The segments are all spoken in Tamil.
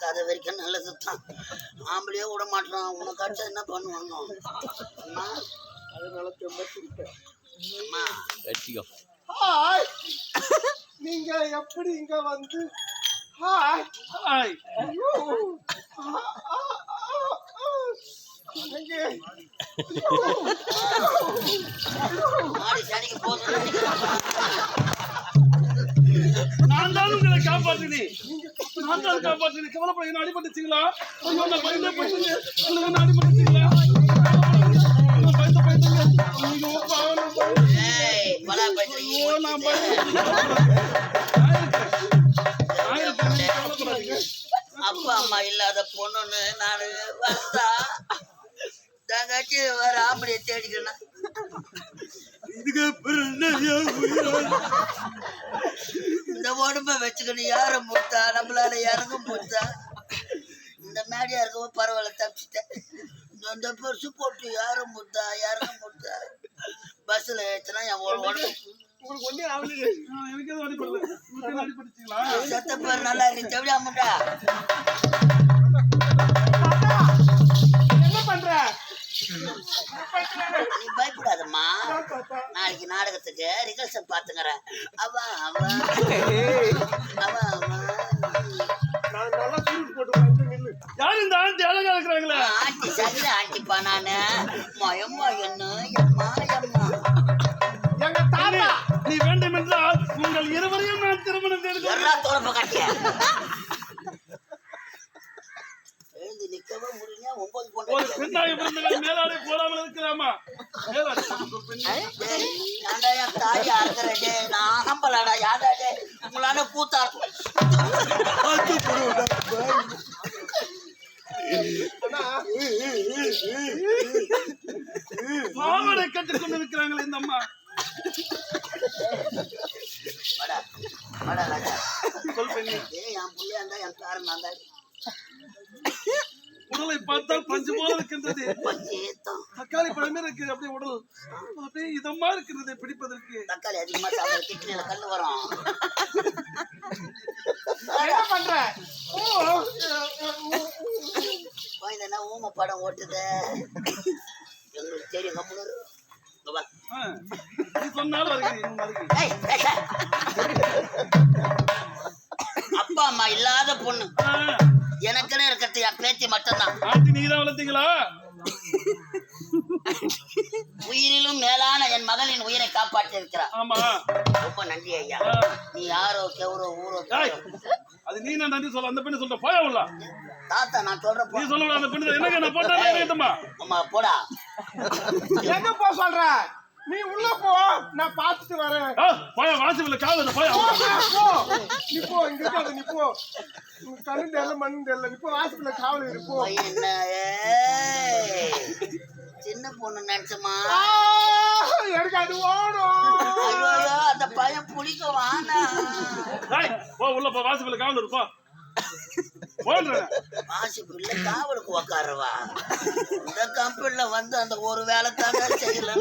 பார்க்காத வரைக்கும் நல்லது தான் ஆம்பளையே விட மாட்டான் உனக்காச்சும் என்ன பண்ணுவாங்க? அம்மா. அதனால ரொம்ப வச்சுக்கோ ஹாய். நீங்க எப்படி இங்க வந்து? ஹாய். ஹாய். ஐயோ. ஆ, ஆ, ஆ, ஆ. அங்கே. மாடி சனிக்கு போதும். நான் தான் உங்களை காப்பாற்றினேன் நான் தான் காப்பாற்றினேன் கவலைப்பட என்ன அடிபட்டுச்சிங்களா? ஐயோ நான் பயந்தே போயிட்டு என்ன அடிபட்டுச்சிங்களா? பயந்து பயந்துங்க ஐயோ பாவம் ஐயோ நான் பயந்து அப்பா அம்மா இல்லாத பொண்ணுன்னு நான் வந்தா. தங்கச்சி வர ஆம்பளைய தேடிக்கணும் இதுக்கு உயிரோட? இந்த உடம்ப வச்சுக்கணும் யாரும் முட்டா நம்மளால இறங்க முட்டா இந்த மேடியா இருக்கவும் பரவாயில்ல தப்பிச்சிட்டேன். இந்த- பெருசு போட்டு யாரும் முட்டா இறங்க முட்டா பஸ்ஸில் ஏற்றினா என் உடம்பு உங்களுக்கு ஒண்ணே ஆகலையே ஆ, எனக்கு நாளைக்கு நாடகத்துக்கு ரிகர்சல் பார்த்துக்கிறேன் அவா அவா அவா அவா யார் இந்த ஆண்டி அழகா இருக்கிறாங்களே? ஆண்டி சரியில்ல ஆண்டிப்பா நானு. மயம்மா என்ன? எம்மா எம்மா எங்க தாத்தா நீ வேண்டும் என்றால் உங்கள் இருவரையும் நான் திருமணம் செய்து தோழப்ப கட்டிய? எழுந்து நிக்கவே முடியல ஒன்பது பிறந்தவள் மேலாடை போடாமல் இருக்கலாமா மேலாடை ஒரு பெண் ஏன்டா என் தாலி அறுக்கிற டே நான் ஆம்பளாடா யாடா டே உங்களால கூத்தா இருக்கும் அண்ணா பாவடை கட்டிக் கொண்டு இருக்கிறாங்களே இந்த அம்மா சொல் பெண்ணே என் புள்ளையா இருந்தா என் நான் தான் உடலை பார்த்தால் பஞ்சு போல இருக்கின்றது. தக்காளி பழமே இருக்கு அப்படியே உடல் அப்படியே இதமா இருக்கிறது பிடிப்பதற்கு. தக்காளி அதிகமா சாப்பிட கிட்னில கல்லு வரும். என்ன பண்ற? குழந்தைன்னா ஊமை படம் ஓட்டுது? எங்களுக்கு தெரியும் கம்முனு இங்க வா. ஆ, நீ சொன்னாலும் வருகிறேன் இன்னும் வருகிறேன் ஏய், ஏய், ஏய். அப்பா அம்மா இல்லாத பொண்ணு. பேத்தி மட்டும்தான். ஆண்டி நீங்க தான் வளர்த்தீங்களா? உயிரிலும் மேலான என் மகளின் உயிரை காப்பாற்றி இருக்கிறார் ஆமா. ரொம்ப நன்றி ஐயா. நீ யாரோ கெவரோ ஊரோ அது நீ நான் நன்றி சொல்ல அந்த பெண்ணு சொல்ற போயா உள்ள. தாத்தா நான் சொல்ற நீ சொல்ல அந்த பெண்ணு என்னங்க நான் போட்டா கேட்டமா அம்மா போடா. எங்க போ சொல்ற? நீ உள்ள போ. நான் பார்த்துட்டு வரேன். போயா வாசல்ல காவல போயா. போ. நீ போ இங்க இருக்காத நீ போ. கண்ணு தெரியல மண்ணு தெரியல. நீ போ ஹாஸ்பிட்டல காவல் இரு போ. என்ன? ஏய். சின்ன பொண்ணு நினைச்சமா எனக்கு அது ஓடும். அந்த பையன் புளிக்க வானா. உள்ள போ வாசல்ல காவல் இரு வாசிப்புள்ள காவலுக்கு உக்காருவா. இந்த கம்பெனில வந்து அந்த ஒரு வேலை தாங்க செய்யல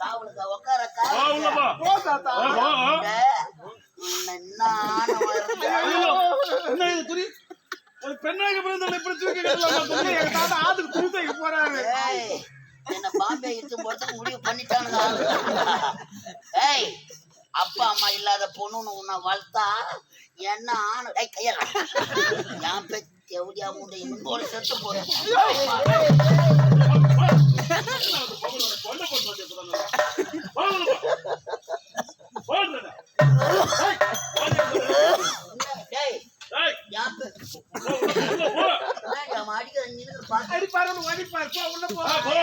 காவலுக்கு உக்கார துணி ஒரு பெண்ணாக பிறந்தவளை இப்படி தூக்கி? எங்க தாத்தா ஆத்துக்கு ஏய், என்ன பாம்பே இட்டு போறதுக்கு முடிவு பண்ணிட்டானுங்க ஏய் அப்பா அம்மா இல்லாத பொண்ணுன்னு உன்னை வளர்த்தா என்ன ஆணு? ஏய் கையற என் எவடியா முண்டை இன்னொரு செத்து போறேன். கொண்டை போட்டு வந்து இப்பதான் போ உள்ள போ போன்றேன் டேய் டேய், என் பெ- போ, உள்ள போ ஏய், அவன் அடிக்கிற நின்று பார்த்து அடிப்பாரு அடிப்பாரு போ உள்ள போ ஆ, போ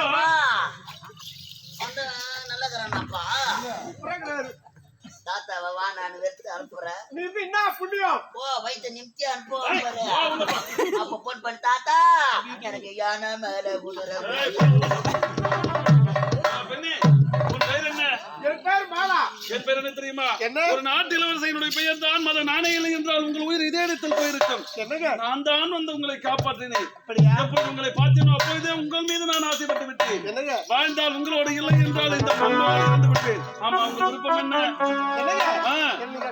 வந்து நல்லதுறானப்பா புறக்கிறாரு. தாத்தாவை வா நான் வெறுத்து அனுப்புறேன் நீ இப்ப என்ன புண்ணியம் போ வயிற்று நிமித்தி அனுப்புவோம் ஏய், பாரு. வா, உள்ள போ. அப்ப போன் பண்ணி தாத்தா யானை மேல குதிரை. என் பேர் என்ன தெரியுமா? தெரியுமா என்ன? ஒரு நாட்டு இளவரசனுடைய பெயர் தான் மத நாணயம் என்றால் உங்கள் உயிர் இதே இடத்தில் போயிருக்கும். என்னங்க? நான் தான் வந்து உங்களை காப்பாற்றினேன். எப்படி உங்களை பார்த்தேனோ அப்பொழுதே உங்கள் மீது நான் ஆசைப்பட்டு விட்டேன். வாழ்ந்தால் உங்களோட இல்லை என்றால் இந்த இருந்து விட்டேன். ஆமா உங்க விருப்பம் என்ன?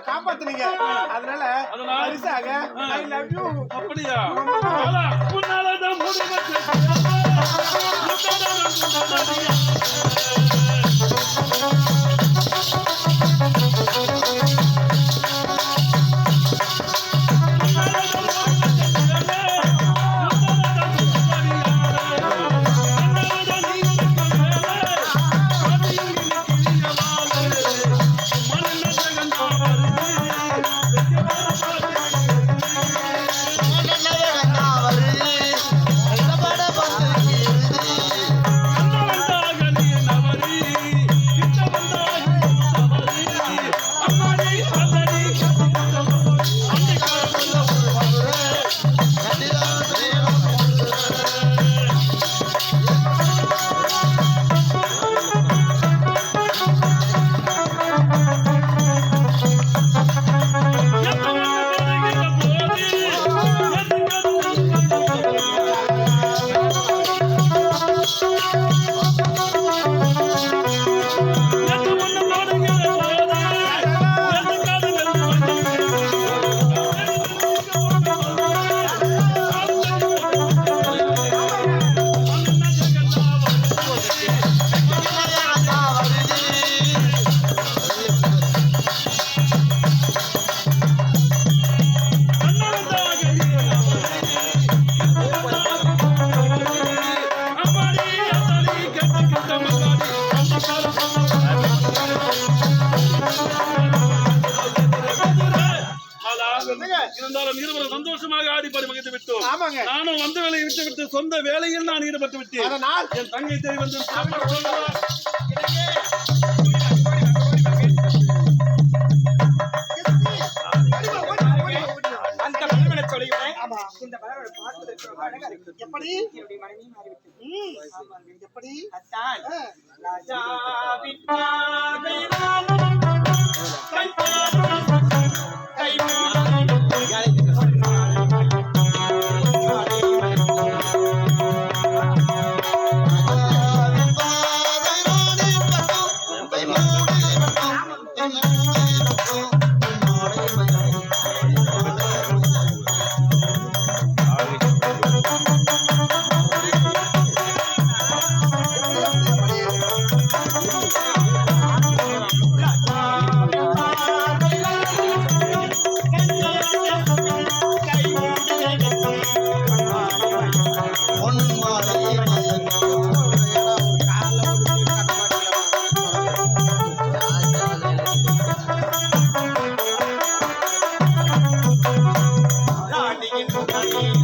காப்பாத்துனீங்க. அதனால அதனால்? அப்படியா? உன்னாலதான் முடிவற்ற ஆமாங்க நானும் வந்த வேலையை விட்டு விட்டு சொந்த வேலையில் நான் ஈடுபட்டு விட்டேன். அதனால் என் தங்கை தேடி வந்து இந்த மனிதனை பார்ப்பதற்கு ரொம்ப அழகா இருக்கு. எப்படி? என்னுடைய மனைவி மாறிவிட்டது. ம், ஆமாங்க. எப்படி? அத்தான். ராஜாவின் Thank you.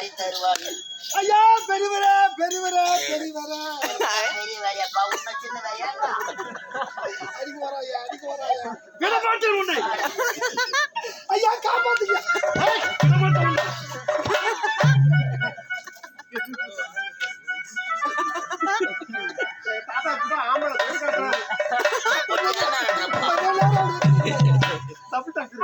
வாரி தருவாங்க. ஐயா பெரியவரே பெரியவரே பெரியவரே பெரிய வேலையப்பா உன்ன சின்ன வேலையா அடிக்கு வராயா அடிக்கு வராயா விட மாட்டேன் உன்னை ஐயா காப்பாத்துங்க. விட மாட்டேன் தாத்தா கூட ஆம்பளை காட்டுறாரு தப்பு டக்கு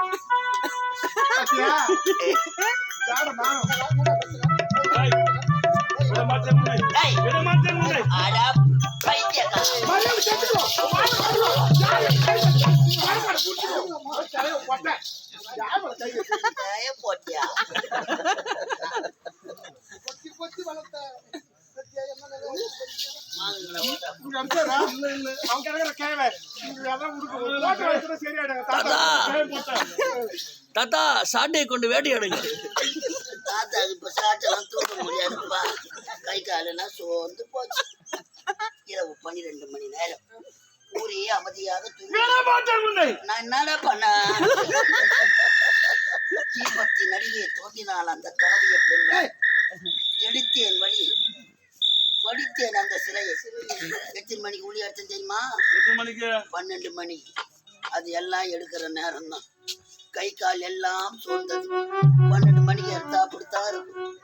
தாத்தா சாட்டையை கொண்டு வேட்டையாடுங்க தாத்தா இப்ப சாட்டெல்லாம் தூக்க முடியாதுப்பா. கை காலெல்லாம் சோர்ந்து போச்சு. உன்னை? நான் என்னடா பண்ண? தீபத்தி நடுவே தோன்றினால் அந்த காவிய பெண்ணை எடுத்தேன் வழி. படித்தேன் அந்த சிலையை. எத்தனை மணிக்கு உள்ளி எடுத்தேன் தெரியுமா? பன்னெண்டு மணி. அது எல்லாம் எடுக்கிற நேரம் தான் கை கால் எல்லாம் சோர்ந்தது. பன்னெண்டு மணிக்கு எடுத்தா அப்படித்தான் இருக்கும்.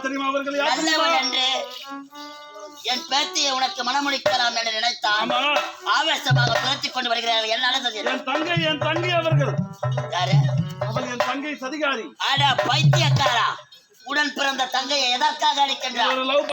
யார் தெரியுமா அவர்கள்? என் பேத்தியை உனக்கு மனமுடிக்கலாம் என்று நினைத்தான் ஆவேசமாக துரத்திக் கொண்டு வருகிறார்கள். என்ன நடந்தது? என் தங்கை என் தங்கை அவர்கள். யாரு? அவள் என் தங்கை சதிகாரி. அட பைத்தியக்காரா. உடன் பிறந்த தங்கையை எதற்காக அடிக்கின்றார் லவ்